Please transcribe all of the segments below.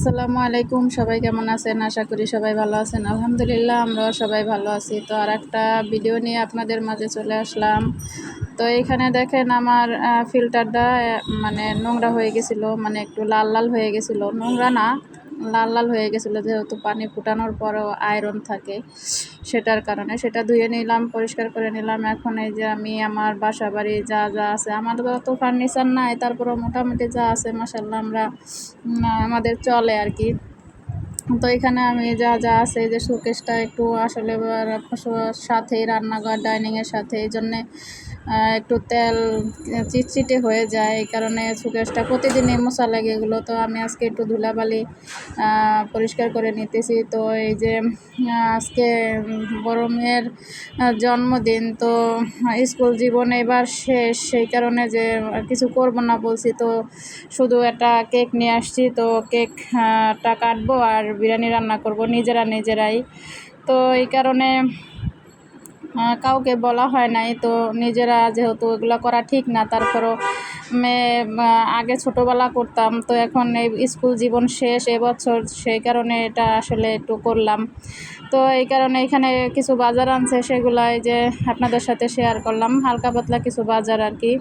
আসসালামু আলাইকুম, সবাই কেমন আছেন? আশা করি সবাই ভালো আছেন। আলহামদুলিল্লাহ আমরা সবাই ভালো আছি। তো আর একটা ভিডিও নিয়ে আপনাদের মাঝে চলে আসলাম। তো এখানে দেখেন আমার ফিল্টারটা মানে নোংরা হয়ে গেছিল মানে একটু লাল লাল হয়ে গেছিল। নোংরা না লাল লাল হয়ে গেছিল যেহেতু পানি ফুটানোর পরেও আয়রন থাকে সেটার কারণে। সেটা ধুয়ে নিলাম, পরিষ্কার করে নিলাম। এখন এই যে আমি আমার বাসা বাড়ি যা যা আছে আমার তো ফার্নিচার নাই, তারপরেও মোটামুটি যা আছে মাসাল্লাহ আমরা আমাদের চলে আর কি। তো এখানে আমি যা যা আছে যে শোকেসটা একটু আসলে সাথেই রান্নাঘর ডাইনিংয়ের সাথে, এই জন্যে একটু তেল চিটচিটে হয়ে যায়, এই কারণে সুকেশটা প্রতিদিনই মশা লাগে এগুলো। তো আমি আজকে একটু ধুলাবালি পরিষ্কার করে নিতেছি। তো এই যে আজকে বড় মেয়ের জন্মদিন, তো, স্কুল জীবন এবার শেষ, সেই কারণে যে কিছু করব না বলছি। তো শুধু একটা কেক নিয়ে আসছি। তো কেকটা কাটবো আর বিরিয়ানি রান্না করব নিজেরা নিজেরাই। তো এই কারণে কাউকে বলা হয় নাই, তো নিজেরা যেহেতু এগুলো করা ঠিক না, তারপরও মেয়ে আগে ছোটোবেলা করতাম, তো এখন এই স্কুল জীবন শেষ এবছর সেই কারণে এটা আসলে একটু করলাম। তো এই কারণে এখানে কিছু বাজার আনছে, সেগুলাই যে আপনাদের সাথে শেয়ার করলাম, হালকা পাতলা কিছু বাজার আর কি।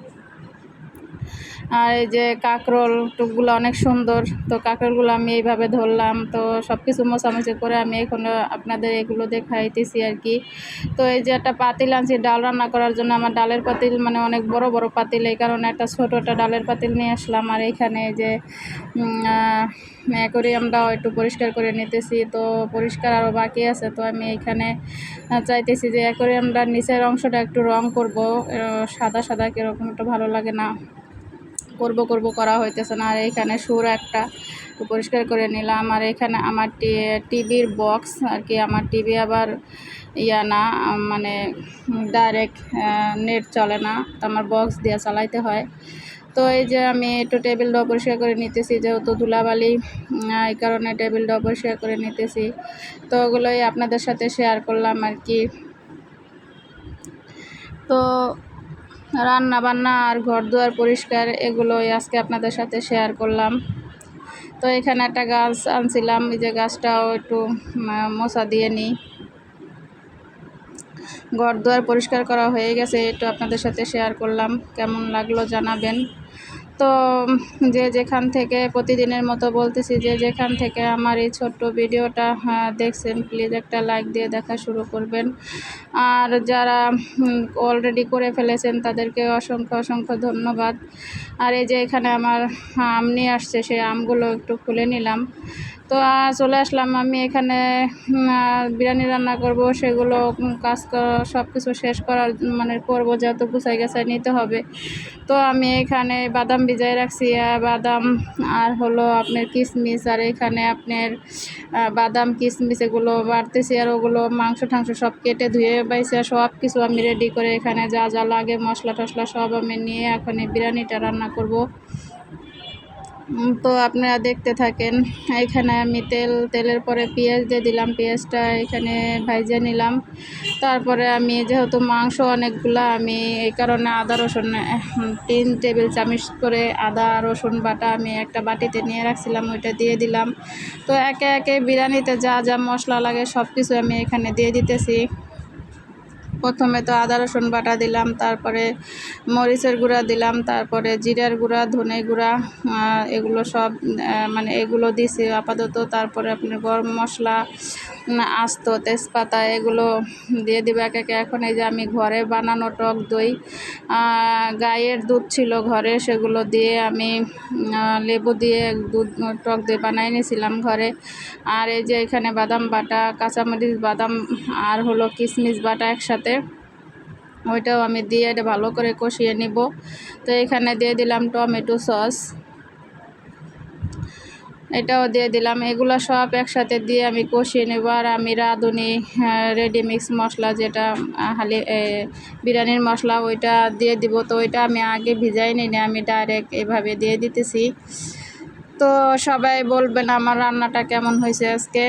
আর এই যে কাঁকরোল টুকগুলো অনেক সুন্দর। তো কাঁকরোলগুলো আমি এইভাবে ধরলাম। তো সব কিছু মোছামুছি করে আমি এখন আপনাদের এগুলো দেখাইতেছি আর কি। তো এই যে একটা পাতিল আনছি, ডাল রান্না করার জন্য আমার ডালের পাতিল মানে অনেক বড় বড় পাতিল। এই কারণে একটা ছোটো একটা ডালের পাতিল নিয়ে আসলাম। আর এখানে যে অ্যাকোরিয়ামটাও একটু পরিষ্কার করে নিতেছি। তো পরিষ্কার আরও বাকি আছে। তো আমি এখানে চাইতেছি যে অ্যাকোরিয়ামটার নিচের অংশটা একটু রং করব। সাদা সাদা কীরকম একটু ভালো লাগে না। করব করব করা হইতেছে না। আর এখানে সুর একটা তো পরিষ্কার করে নিলাম। আর এখানে আমার টিভির বক্স আর কি, আমার টিভি আবার ইয়া না মানে ডাইরেক্ট নেট চলে না। তো আমার বক্স দিয়ে চালাইতে হয়। তো এই যে আমি একটু টেবিলটাও পরিষ্কার করে নিতেছি, যেহেতু ধুলাবালি এই কারণে টেবিলটাও পরিষ্কার করে নিতেছি। তো ওগুলোই আপনাদের সাথে শেয়ার করলাম আর কি। তো রান্না বান্না আর ঘর দুয়ার পরিষ্কার, এগুলোই আজকে আপনাদের সাথে শেয়ার করলাম। তো এখানে একটা গাছ আনছিলাম, এই যে গাছটাও একটু মশা দিয়ে নিই। ঘর দুয়ার পরিষ্কার করা হয়ে গেছে, একটু আপনাদের সাথে শেয়ার করলাম, কেমন লাগল জানাবেন। তো যে যেখান থেকে প্রতিদিনের মতো বলতেছি যে যেখান থেকে আমার এই ছোট্ট ভিডিওটা হ্যাঁ, দেখছেন প্লিজ একটা লাইক দিয়ে দেখা শুরু করবেন। আর যারা অলরেডি করে ফেলেছেন তাদেরকে অসংখ্য অসংখ্য ধন্যবাদ। আর এই যে এখানে আমার আম নিয়ে আসছে সেই আমগুলো একটু খুলে নিলাম। তো চলে আসলাম আমি এখানে বিরিয়ানি রান্না করব সেগুলো কাজ সব কিছু শেষ করার মানে করব যেহেতু গুছাই গেছাই নিতে হবে। তো আমি এখানে বাদাম ভিজাই রাখছি বাদাম আর হলো আপনার কিশমিশ আর এখানে আপনার বাদাম কিশমিশ এগুলো বাড়তেছি, আর ওগুলো মাংস টাংস সব কেটে ধুয়ে বাইছে সব কিছু আমি রেডি করে এখানে যা যা লাগে মশলা টশলা সব আমি নিয়ে এখন এই বিরিয়ানিটা রান্না করব। তো আপনারা দেখতে থাকেন। এখানে আমি তেল, তেলের পরে পেঁয়াজ দিয়ে দিলাম, পেঁয়াজটা এখানে ভাইজে নিলাম। তারপরে আমি যেহেতু মাংস অনেকগুলো, আমি এই কারণে আদা, রসুন তিন টেবিল চামচ করে আদা, রসুন বাটা আমি একটা বাটিতে নিয়ে রাখছিলাম, ওইটা দিয়ে দিলাম। তো একে একে বিরিয়ানিতে যা যা মশলা লাগে সব কিছু আমি এখানে দিয়ে দিতেছি। প্রথমে তো আদা, রসুন বাটা দিলাম, তারপরে মরিচের গুঁড়া দিলাম, তারপরে জিরার গুঁড়া, ধনে গুঁড়া এগুলো সব মানে এগুলো দিছি আপাতত। তারপরে আপনি গরম মশলা আস্ত তেজপাতা এগুলো দিয়ে দিবে এক এখন এই যে আমি ঘরে বানানো টক দই গায়ের দুধ ছিল ঘরে, সেগুলো দিয়ে আমি লেবু দিয়ে দুধ, টক দই বানাই নিয়েছিলাম ঘরে। আর এই যে এখানে বাদাম বাটা, কাঁচামরিচ বাদাম, আর হলো কিশমিশ বাটা একসাথে ওইটাও আমি দিয়ে এটা ভালো করে কষিয়ে নিব। তো এখানে দিয়ে দিলাম টমেটো সস। এটাও দিয়ে দিলাম। এগুলো সব একসাথে দিয়ে আমি কষিয়ে নেব। আর আমি রাঁধুনি রেডি মিক্স মশলা যেটা হালি বিরিয়ানির মশলা, ওইটা দিয়ে দিব। তো ওইটা আমি আগে ভিজাই নিই আমি ডাইরেক্ট এভাবে দিয়ে দিতেছি। তো সবাই বলবেন আমার রান্নাটা কেমন হয়েছে আজকে?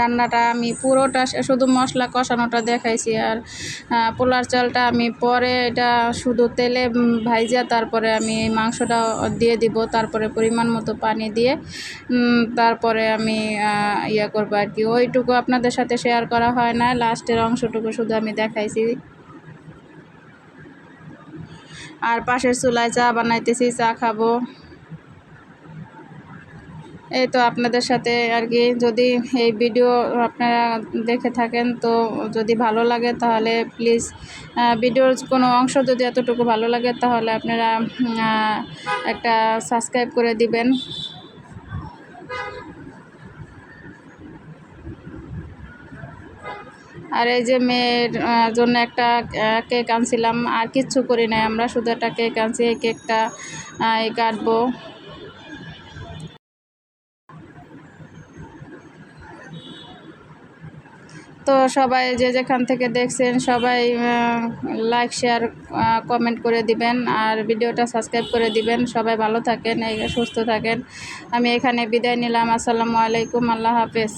রান্নাটা আমি পুরোটা শুধু মশলা কষানোটা দেখাইছি আর পোলার চালটা আমি পরে এটা শুধু তেলে ভাইজা, তারপরে আমি এই মাংসটা দিয়ে দিব, তারপরে পরিমাণ মতো পানি দিয়ে তারপরে আমি ইয়া করব আর কি। ওইটুকু আপনাদের সাথে শেয়ার করা হয় না লাস্টের অংশটুকু শুধু আমি দেখাইছি। আর পাশের চুলায় চা বানাইতেছি, চা খাব। এই তো আপনাদের সাথে আর কি, যদি এই ভিডিও আপনারা দেখে থাকেন তো যদি ভালো লাগে তাহলে প্লিজ ভিডিওর কোনো অংশ যদি এতটুকু ভালো লাগে তাহলে আপনারা একটা সাবস্ক্রাইব করে দিবেন। আর এই যে মেয়ের জন্য একটা কেক আনছিলাম, আর কিচ্ছু করি নাই আমরা, শুধু একটা কেক আনছি, এই কেকটা কাটবো। তো সবাই যে যেখান থেকে দেখছেন সবাই লাইক শেয়ার কমেন্ট করে দিবেন আর ভিডিওটা সাবস্ক্রাইব করে দিবেন। সবাই ভালো থাকেন সুস্থ থাকেন। আমি এখানে বিদায় নিলাম। আসসালামু আলাইকুম। আল্লাহ হাফেজ।